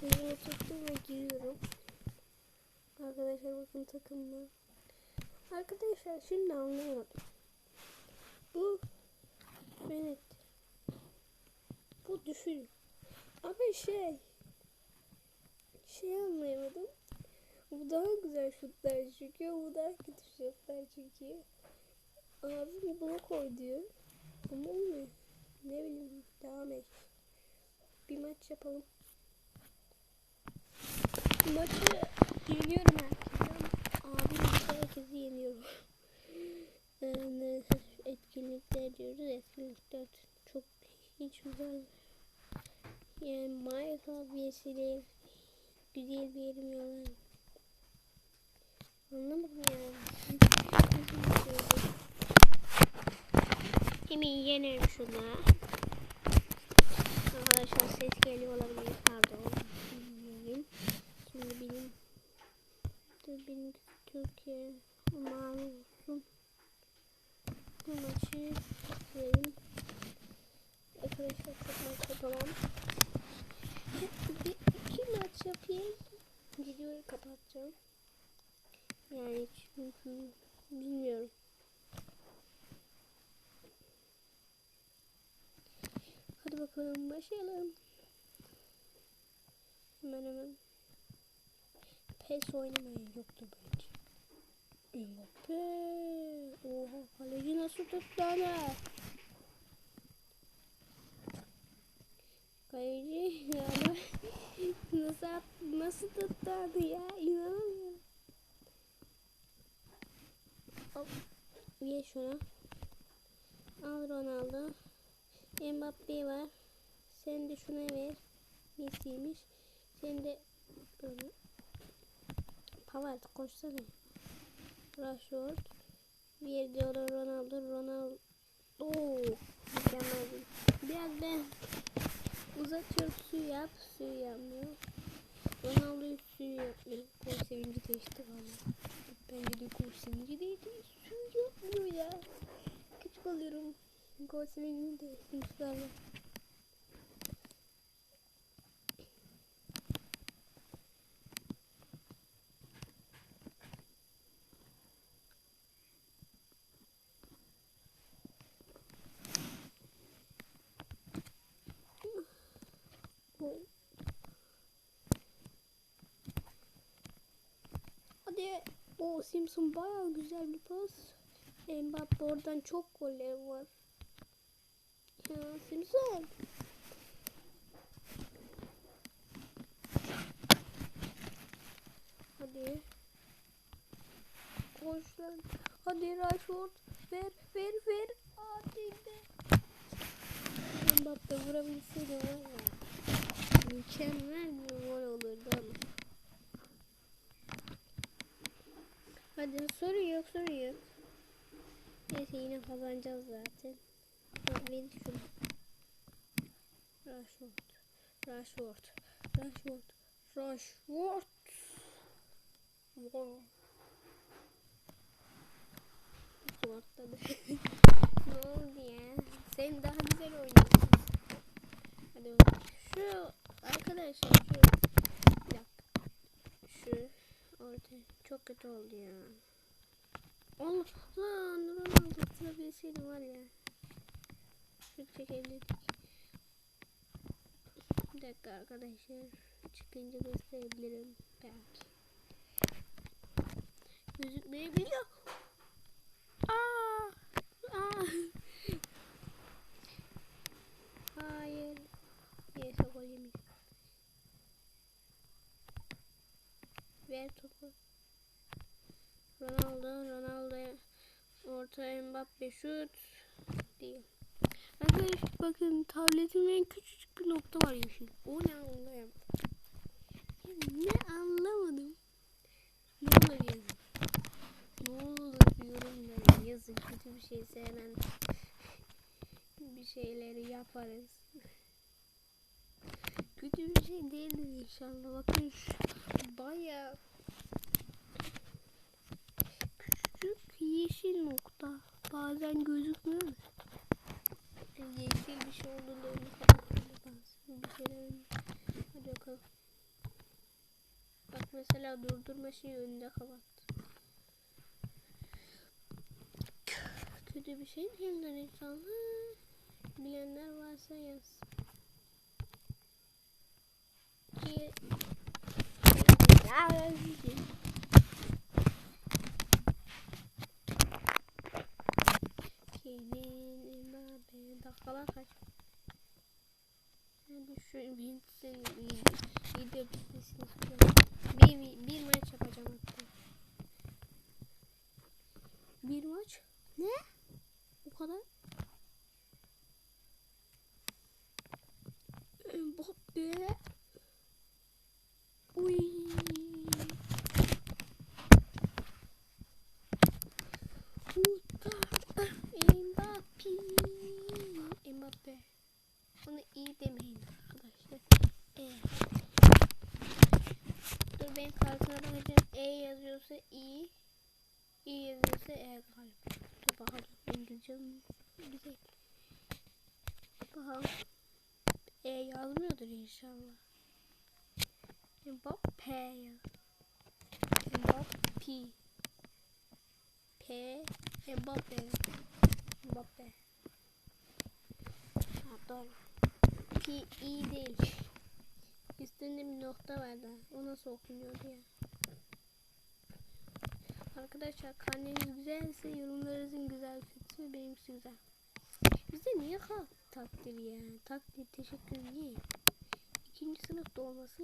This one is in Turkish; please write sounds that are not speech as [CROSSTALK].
Seni oturttum ve giriyorum. Arkadaşlar bakın takımlar. Arkadaşlar şimdi anlayamadım. Bu evet. Bu düşün. Ama şey şey anlayamadım. Bu daha güzel şutlar çekiyor. Bu daha kötü şutlar çekiyor. Abim bunu koy diyor. Ama olmuyor. Ne bileyim devam et. Bir maç yapalım. Maçı yeniyorum herkese abim herkesi yeniyorum. Yani etkinlikler diyoruz. Etkinlikler çok hiç güzel. Yani Minecraft üyesiyle güzel bir yerim yok. Anlamadım yani. Hemen yenerim şunu. Arkadaşlar ses geliyor olabilir. Pardon. Bilmiyorum. Şimdi benim de benim Türkiye mavi olsun. Bu maçı verin. Arkadaşlar çok maç yapamam. Bir, iki maç yapayım. Videoyu kapatacağım. Yani çünkü bilmiyorum. Hadi bakalım başlayalım. Hemen hemen. PES oynamayı yoktu bence. Mbappe. Oha kaleci nasıl tuttu ana? Kaleci ama nasıl, nasıl tuttu onu ya? İnanamıyorum. Hop. Ye şunu. Al Ronaldo. Mbappe var. Sen de şuna ver. Messi'ymiş. Sen de böyle. Pavard koşsana. Rashford. Bir olan Ronaldo. Ronaldo. Oo, mükemmel. Biraz ben uzatıyorum suyu yap. Suyu yapmıyor. Ronaldo'yu suyu yapmıyor. Gol sevinci değişti valla. Bence de gol sevinci değildi. Suyu yapmıyor ya. Küçük alıyorum. Gol sevincini değiştirmiş Hadi. O Simpson bayağı güzel bir pas. Mbappe oradan çok goller var. Ya Simpson. Hadi. Koş lan. Hadi Rashford. Ver ver ver. Hadi be. Mbappe vurabilseydi. Mükemmel bir gol olurdu ama. Hadi sorun yok sorun yok. Neyse yine kazanacağız zaten. Hadi ver şunu. Rashford. Rashford. Rashford. Rashford. Wow. Rashford'da da. ne oldu ya? Sen daha güzel oynuyorsun. Hadi bakalım. Şu arkadaşlar şu bir dakika. Şu orada çok kötü oldu ya. Allah lan Ronaldo tutabilseydim var ya. Şut çekebilirdik. Bir dakika arkadaşlar. Çıkınca gösterebilirim belki. Gözükmeyebiliyor. Aa! Aa! [LAUGHS] Hayır. Neyse gol yemiş. Ver topu. Ronaldo, Ronaldo orta Mbappe şut değil. Arkadaşlar bakın tabletimin küçücük bir nokta var yeşil. O ne anlayamadım. Ne anlamadım. Ne olur yazın. Ne olur yorumlara yazın. Kötü bir şey sevmem. Bir şeyleri yaparız. Kötü bir şey değildir inşallah. Bakın şu bayağı küçük yeşil nokta. Bazen gözükmüyor mu? Yeşil bir şey olduğunda onu kapatmamız lazım. Bir şeyler Hadi bakalım. Mesela durdurma şeyi önünde kapattı. Kötü bir şey mi diyenler insanlar? Bilenler varsa yaz. Ki... Ya, Kimin Dakikalar kaç? Hadi şu Vincent'in video bitmesini istiyorum. Bir, bir maç yapacağım hatta. Bir maç? Ne? Bu kadar? Mbappe. Uy. Uta. Mbappe. Mbappe. Onu iyi demeyin arkadaşlar. E. Dur ben kartına bakacağım. E yazıyorsa iyi. İyi yazıyorsa E galiba. Dur bakalım. İngilizcem güzel. Bakalım. E yazmıyordur inşallah. Mbappe ya. Mbappe. P. Mbappe. Mbappe. Ha doğru. P iyi değil. Üstünde bir nokta var da. O nasıl okunuyordu ya? Arkadaşlar karneniz güzelse yorumlarınızın güzel kötüsü benimkisi güzel. Bizde niye takdir ya? Takdir teşekkür niye? İkinci sınıfta olması